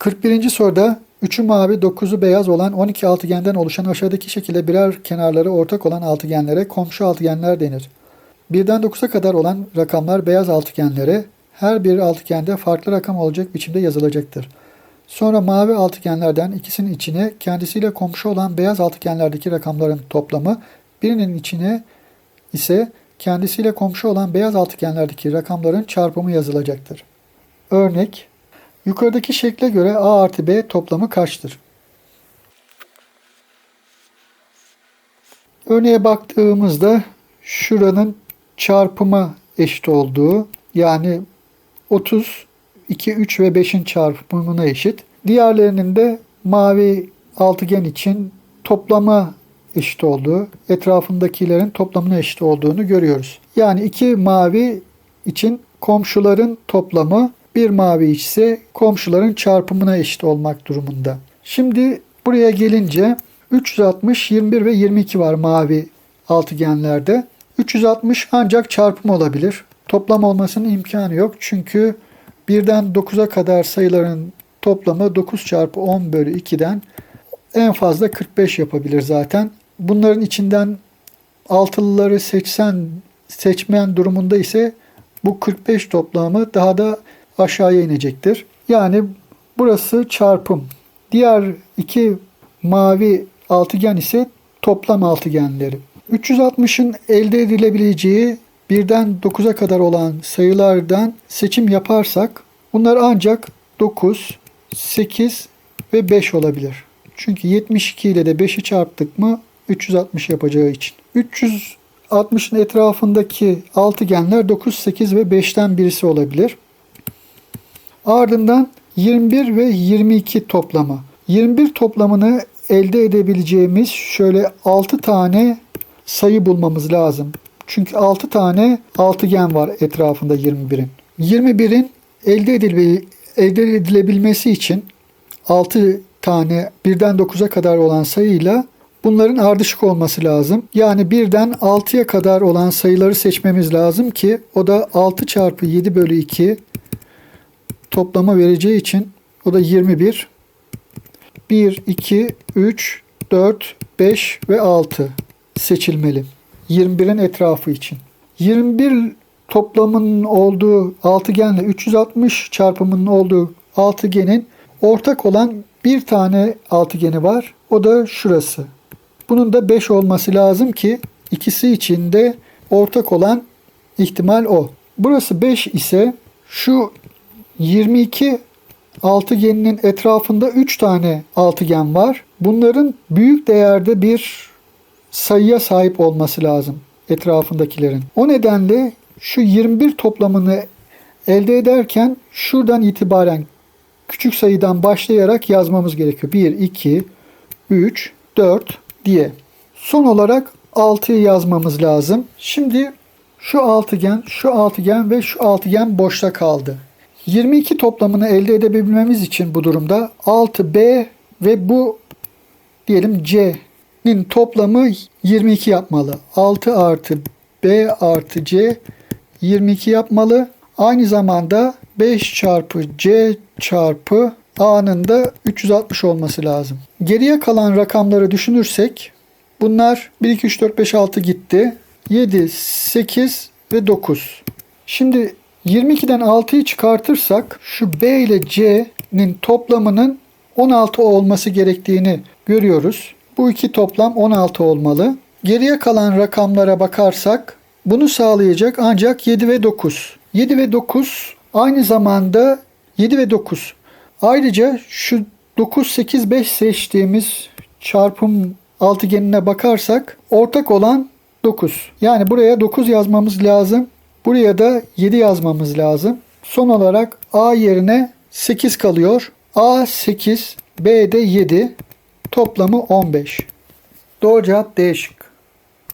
41. soruda 3'ü mavi 9'u beyaz olan 12 altıgenden oluşan aşağıdaki şekilde birer kenarları ortak olan altıgenlere komşu altıgenler denir. 1'den 9'a kadar olan rakamlar beyaz altıgenlere her bir altıgende farklı rakam olacak biçimde yazılacaktır. Sonra mavi altıgenlerden ikisinin içine kendisiyle komşu olan beyaz altıgenlerdeki rakamların toplamı, birinin içine ise kendisiyle komşu olan beyaz altıgenlerdeki rakamların çarpımı yazılacaktır. Örnek Yukarıdaki şekle göre A artı B toplamı kaçtır? Örneğe baktığımızda şuranın çarpıma eşit olduğu yani 30, 2, 3 ve 5'in çarpımına eşit. Diğerlerinin de mavi altıgen için toplama eşit olduğu, etrafındakilerin toplamına eşit olduğunu görüyoruz. Yani iki mavi için komşuların toplamı bir mavi ise komşuların çarpımına eşit olmak durumunda. Şimdi buraya gelince 360, 21 ve 22 var mavi altıgenlerde. 360 ancak çarpım olabilir. Toplam olmasının imkanı yok. Çünkü 1'den 9'a kadar sayıların toplamı 9 çarpı 10 bölü 2'den en fazla 45 yapabilir zaten. Bunların içinden altılıları seçsen seçmeyen durumunda ise bu 45 toplamı daha da aşağıya inecektir. Yani burası çarpım. Diğer iki mavi altıgen ise toplam altıgenleri. 360'ın elde edilebileceği birden 9'a kadar olan sayılardan seçim yaparsak bunlar ancak 9, 8 ve 5 olabilir. Çünkü 72 ile de 5'i çarptık mı 360 yapacağı için. 360'ın etrafındaki altıgenler 9, 8 ve 5'ten birisi olabilir. Ardından 21 ve 22 toplamı. 21 toplamını elde edebileceğimiz şöyle 6 tane sayı bulmamız lazım. Çünkü 6 tane altıgen var etrafında 21'in. 21'in elde, edile, elde edilebilmesi için 6 tane birden 9'a kadar olan sayıyla bunların ardışık olması lazım. Yani birden 6'ya kadar olan sayıları seçmemiz lazım ki o da 6 çarpı 7 bölü 2 toplama vereceği için o da 21. 1, 2, 3, 4, 5 ve 6 seçilmeli. 21'in etrafı için. 21 toplamının olduğu altıgenle 360 çarpımının olduğu altıgenin ortak olan bir tane altıgeni var. O da şurası. Bunun da 5 olması lazım ki ikisi için de ortak olan ihtimal o. Burası 5 ise şu 22 altıgeninin etrafında 3 tane altıgen var. Bunların büyük değerde bir sayıya sahip olması lazım etrafındakilerin. O nedenle şu 21 toplamını elde ederken şuradan itibaren küçük sayıdan başlayarak yazmamız gerekiyor. 1, 2, 3, 4 diye. Son olarak 6'yı yazmamız lazım. Şimdi şu altıgen, şu altıgen ve şu altıgen boşta kaldı. 22 toplamını elde edebilmemiz için bu durumda 6B ve bu diyelim C'nin toplamı 22 yapmalı. 6 artı B artı C 22 yapmalı. Aynı zamanda 5 çarpı C çarpı A'nın da 360 olması lazım. Geriye kalan rakamları düşünürsek bunlar 1, 2, 3, 4, 5, 6 gitti. 7, 8 ve 9. Şimdi 22'den 6'yı çıkartırsak şu B ile C'nin toplamının 16 olması gerektiğini görüyoruz. Bu iki toplam 16 olmalı. Geriye kalan rakamlara bakarsak bunu sağlayacak ancak 7 ve 9. 7 ve 9 aynı zamanda 7 ve 9. Ayrıca şu 9, 8, 5 seçtiğimiz çarpım altıgenine bakarsak ortak olan 9. Yani buraya 9 yazmamız lazım. Buraya da 7 yazmamız lazım. Son olarak A yerine 8 kalıyor. A 8, B de 7. Toplamı 15. Doğru cevap D.